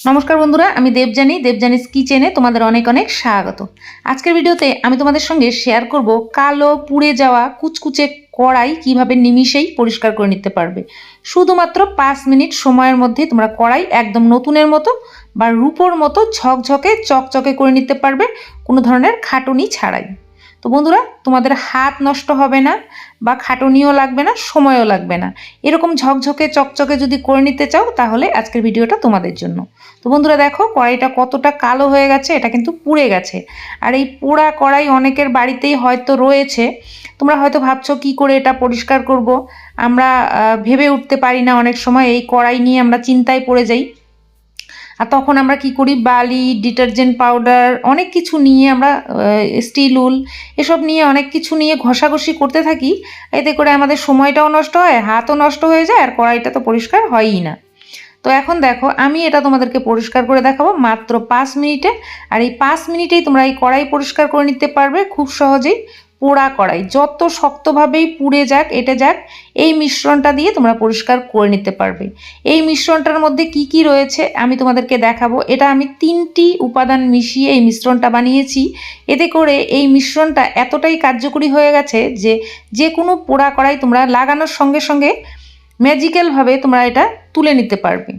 নমস্কার বন্ধুরা, আমি দেবজানি দেবজানিস কিচেনে তোমাদের অনেক অনেক স্বাগত। আজকের ভিডিওতে আমি তোমাদের সঙ্গে শেয়ার করব কালো পুড়ে যাওয়া কুচকুচে কড়াই কীভাবে নিমিষেই পরিষ্কার করে নিতে পারবে। শুধুমাত্র পাঁচ মিনিট সময়ের মধ্যে তোমরা কড়াই একদম নতুনের মতো বা রূপোর মতো ঝকঝকে, চকচকে করে নিতে পারবে। কোনো ধরনের খাটুনি ছাড়াই। তো বন্ধুরা, তোমাদের হাত নষ্ট হবে না বা খাটুনিও লাগবে না, সময়ও লাগবে না। এরকম ঝকঝকে, চকচকে যদি করে নিতে চাও, তাহলে আজকের ভিডিওটা তোমাদের জন্য। তো বন্ধুরা দেখো, কড়াইটা কতটা কালো হয়ে গেছে, এটা কিন্তু পুড়ে গেছে। আর এই পোড়া কড়াই অনেকের বাড়িতেই হয়তো রয়েছে। তোমরা হয়তো ভাবছ, কি করে এটা পরিষ্কার করব? আমরা ভেবে উঠতে পারি না অনেক সময়। এই কড়াই নিয়ে আমরা চিন্তায় পড়ে যাই। আর তখন আমরা কি করি? বালি, ডিটারজেন্ট পাউডার, অনেক কিছু নিয়ে আমরা স্টিল উল, এসব নিয়ে অনেক কিছু নিয়ে ঘষাঘষি করতে থাকি। এতে করে আমাদের সময়টাও নষ্ট হয়, হাতও নষ্ট হয়ে যায়, আর কড়াইটা তো পরিষ্কার হয়ই না। তো এখন দেখো, আমি এটা তোমাদেরকে পরিষ্কার করে দেখাবো মাত্র পাঁচ মিনিটে। আর এই পাঁচ মিনিটেই তোমরা এই কড়াই পরিষ্কার করে নিতে পারবে খুব সহজেই। পোড়া কড়াই। যত শক্তভাবেই পুড়ে যাক, এটা যাক, এই মিশ্রণটা দিয়ে তোমরা পরিষ্কার করে নিতে পারবে। এই মিশ্রণটার মধ্যে কি কি রয়েছে আমি তোমাদেরকে দেখাবো। এটা আমি তিনটি উপাদান মিশিয়ে এই মিশ্রণটা বানিয়েছি। এতে করে এই মিশ্রণটা এতটাই কার্যকরী হয়ে গেছে যে যে কোনো পোড়া কড়াই তোমরা লাগানোর সঙ্গে সঙ্গে ম্যাজিক্যালভাবে তোমরা এটা তুলে নিতে পারবে।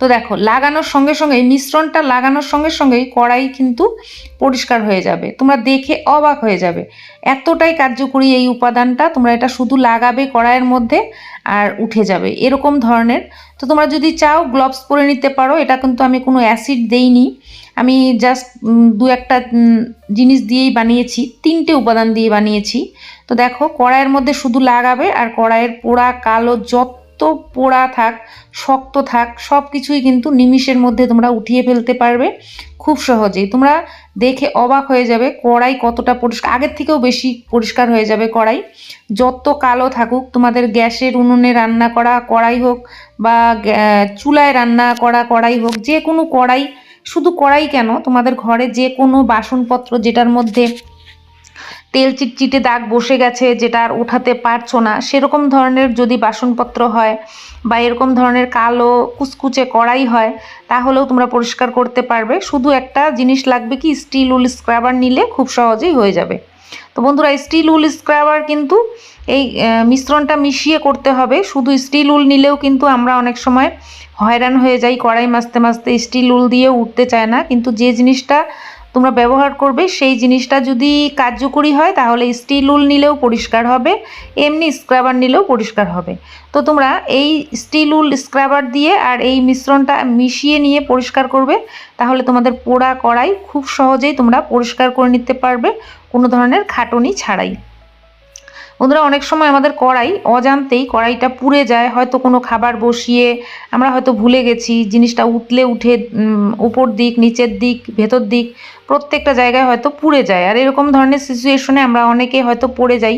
তো দেখো, লাগানোর সঙ্গে সঙ্গে এই মিশ্রণটা লাগানোর সঙ্গে সঙ্গেই কড়াই কিন্তু পরিষ্কার হয়ে যাবে। তোমরা দেখে অবাক হয়ে যাবে। এতটাই কার্যকরী এই উপাদানটা, তোমরা এটা শুধু লাগাবে কড়াইয়ের মধ্যে আর উঠে যাবে, এরকম ধরনের। তো তোমরা যদি চাও গ্লোভস পরে নিতে পারো, এটা কিন্তু আমি কোনো অ্যাসিড দেইনি। আমি জাস্ট দু একটা জিনিস দিয়েই বানিয়েছি, তিনটে উপাদান দিয়ে বানিয়েছি। তো দেখো, কড়াইয়ের মধ্যে শুধু লাগাবে আর কড়াইয়ের পোড়া কালো যত পোড়া থাক, শক্ত থাক সব কিছুই কিন্তু নিমিষের মধ্যে তোমরা উঠিয়ে ফেলতে পারবে। খুব সহজেই। তোমরা দেখে অবাক হয়ে যাবে কড়াই কতটা পরিষ্কার, আগের থেকেও বেশি পরিষ্কার হয়ে যাবে কড়াই। যত কালো থাকুক, তোমাদের গ্যাসের উনুনে রান্না করা কড়াই হোক বা চুলায় রান্না করা কড়াই হোক, যে কোনো কড়াই, শুধু কড়াই কেন, তোমাদের ঘরে যে কোনো বাসনপত্র যেটার মধ্যে তেল চিটচিটে দাগ বসে গেছে, যেটা আর ওঠাতে পারছ না। সেরকম ধরনের যদি বাসনপত্র হয় বা এরকম ধরনের কালো কুচকুচে কড়াই হয়, তাহলেও তোমরা পরিষ্কার করতে পারবে। শুধু একটা জিনিস লাগবে কি, স্টিল উল স্ক্রাবার নিলে খুব সহজেই হয়ে যাবে। তো বন্ধুরা স্টিল উল স্ক্রাবার কিন্তু এই মিশ্রণটা মিশিয়ে করতে হবে। শুধু স্টিল উল নিলেও কিন্তু আমরা অনেক সময় হয়রান হয়ে যাই কড়াই মাজতে মাজতে স্টিল উল দিয়েও উঠতে চায় না। কিন্তু যে জিনিসটা তোমরা ব্যবহার করবে, সেই জিনিসটা যদি কার্যকরী হয়, তাহলে স্টিল উল নিলেও পরিষ্কার হবে, এমনি স্ক্রাবার নিলেও পরিষ্কার হবে। তো তোমরা এই স্টিল উল স্ক্রাবার দিয়ে আর এই মিশ্রণটা মিশিয়ে নিয়ে পরিষ্কার করবে, তাহলে তোমাদের পোড়া কড়াই খুব সহজেই তোমরা পরিষ্কার করে নিতে পারবে, কোনো ধরনের খাটনি ছাড়াই। বন্ধুরা, অনেক সময় আমাদের কড়াই অজান্তেই কড়াইটা পুড়ে যায়। হয়তো কোনো খাবার বসিয়ে আমরা হয়তো ভুলে গেছি, জিনিসটা উতলে উঠে উপর দিক, নিচের দিক, ভেতর দিক, প্রত্যেকটা জায়গায় হয়তো পুড়ে যায়। আর এরকম ধরনের সিচুয়েশনে আমরা অনেকে হয়তো পড়ে যাই।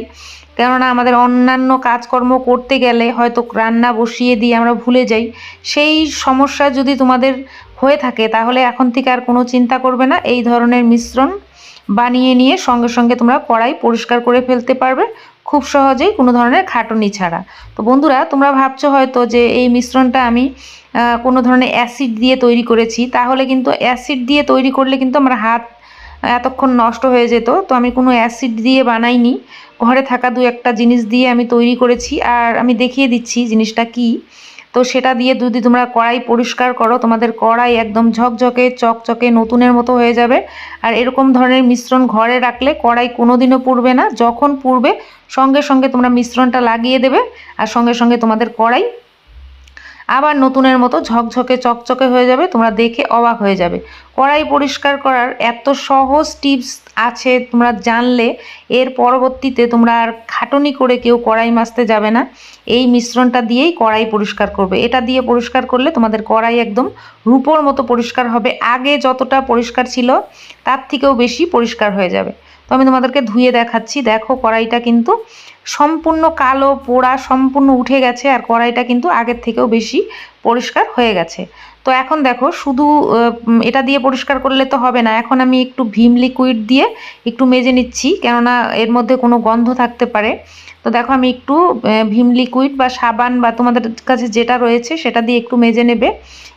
কেননা আমাদের অন্যান্য কাজকর্ম করতে গেলে হয়তো রান্না বসিয়ে দিয়ে আমরা ভুলে যাই। সেই সমস্যা যদি তোমাদের হয়ে থাকে, তাহলে এখন থেকে আর কোনো চিন্তা করবে না। এই ধরনের মিশ্রণ বানিয়ে নিয়ে সঙ্গে সঙ্গে তোমরা কড়াই পরিষ্কার করে ফেলতে পারবে। খুব সহজেই কোনো ধরনের খাটুনি ছাড়া। তো বন্ধুরা, তোমরা ভাবছ হয়তো যে এই মিশ্রণটা আমি কোনো ধরনের অ্যাসিড দিয়ে তৈরি করেছি। তাহলে কিন্তু অ্যাসিড দিয়ে তৈরি করলে কিন্তু আমার হাত এতক্ষণ নষ্ট হয়ে যেত। তো আমি কোনো অ্যাসিড দিয়ে বানাইনি। ঘরে থাকা দু একটা জিনিস দিয়ে আমি তৈরি করেছি। আর আমি দেখিয়ে দিচ্ছি জিনিসটা কি। তো সেটা দিয়ে যদি তোমরা কড়াই পরিষ্কার করো, তোমাদের কড়াই একদম ঝকঝকে, চকচকে, নতুনের মতো হয়ে যাবে। আর এরকম ধরনের মিশ্রণ ঘরে রাখলে কড়াই কোনোদিনও পুড়বে না। যখন পুড়বে, সঙ্গে সঙ্গে তোমরা মিশ্রণটা লাগিয়ে দেবে। আর সঙ্গে সঙ্গে তোমাদের কড়াই আবার নতুনের মতো ঝকঝকে চকচকে হয়ে যাবে, তোমরা দেখে অবাক হয়ে যাবে। কড়াই পরিষ্কার করার এত সহজ টিপস আছে, তোমরা জানলে এর পরবর্তীতে তোমরা আর খাটনি করে কেউ কড়াই মাজতে যাবে না। এই মিশ্রণটা দিয়েই কড়াই পরিষ্কার করবে। এটা দিয়ে পরিষ্কার করলে তোমাদের কড়াই একদম রূপোর মতো পরিষ্কার হবে। আগে যতটা পরিষ্কার ছিল, তার থেকেও বেশি পরিষ্কার হয়ে যাবে। তো আমি তোমাদেরকে ধুয়ে দেখাচ্ছি। দেখো কড়াইটা কিন্তু সম্পূর্ণ কালো পোড়া সম্পূর্ণ উঠে গেছে আর কড়াইটা কিন্তু আগের থেকেও বেশি পরিষ্কার হয়ে গেছে। তো এখন দেখো শুধু এটা দিয়ে পরিষ্কার করলে তো হবে না। এখন আমি একটু ভীম লিকুইড দিয়ে একটু মেজে নিচ্ছি, কেননা এর মধ্যে কোনো গন্ধ থাকতে পারে। তো দেখো আমি একটু ভীম লিকুইড বা সাবান বা তোমাদের কাছে যেটা রয়েছে সেটা দিয়ে একটু মেজে নেবে।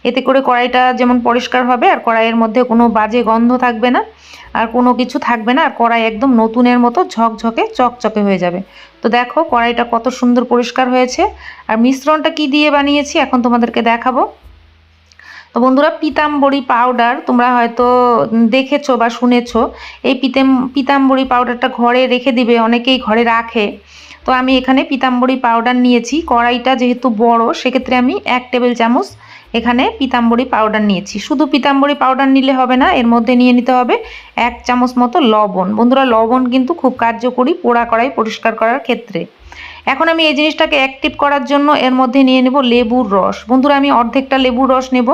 এতে করে কড়াইটা যেমন পরিষ্কার হবে, আর কড়াইয়ের মধ্যে কোনো বাজে গন্ধ থাকবে না, আর কোনো কিছু থাকবে না, আর কড়াই একদম নতুনের মতো ঝকঝকে, চকচকে হয়ে যাবে। তো দেখো কড়াইটা কত সুন্দর পরিষ্কার হয়েছে। আর মিশ্রণটা কি দিয়ে বানিয়েছি এখন তোমাদেরকে দেখাবো। তো বন্ধুরা পিতাম্বরী পাউডার তোমরা হয়তো দেখেছ বা শুনেছো, এই পিতাম, পিতাম্বরী পাউডারটা ঘরে রেখে দিবে, অনেকেই ঘরে রাখে। তো আমি এখানে পিতাম্বরী পাউডার নিয়েছি। কড়াইটা যেহেতু বড়, সেক্ষেত্রে আমি এক টেবিল চামচ এখানে পিতাম্বরী পাউডার নিয়েছি। শুধু পিতাম্বরী পাউডার নিলে হবে না, এর মধ্যে নিয়ে নিতে হবে এক চামচ মতো লবণ। বন্ধুরা, লবণ কিন্তু খুব কার্যকরী পোড়া কড়াই পরিষ্কার করার ক্ষেত্রে। এখন আমি এই জিনিসটাকে অ্যাক্টিভ করার জন্য এর মধ্যে নিয়ে নেব লেবুর রস। বন্ধুরা, আমি অর্ধেকটা লেবুর রস নেব।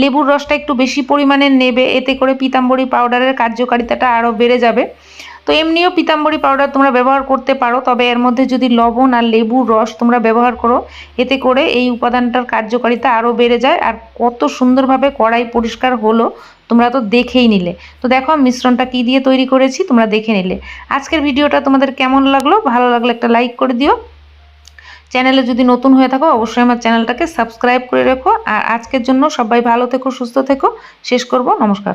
লেবুর রসটা একটু বেশি পরিমাণে নেবে, এতে করে পিতাম্বরী পাউডারের কার্যকারিতাটা আরও বেড়ে যাবে। তো এমনিও পিতাম্বরী পাউডার তোমরা ব্যবহার করতে পারো, তবে এর মধ্যে যদি লবণ আর লেবুর রস তোমরা ব্যবহার করো, এতে করে এই উপাদানটার কার্যকারিতা আরও বেড়ে যায় আর কত সুন্দরভাবে কড়াই পরিষ্কার হলো তোমরা তো দেখেই নিলে। তো দেখো মিশ্রণটা কি দিয়ে তৈরি করেছি, তোমরা দেখে নিলে। আজকের ভিডিওটা তোমাদের কেমন লাগল? ভালো লাগলে একটা লাইক করে দিও। চ্যানেলে যদি নতুন হয়ে থাকো, অবশ্যই আমার চ্যানেলটাকে সাবস্ক্রাইব করে রেখো। আর আজকের জন্য সবাই ভালো থেকো, সুস্থ থেকো। শেষ করব, নমস্কার।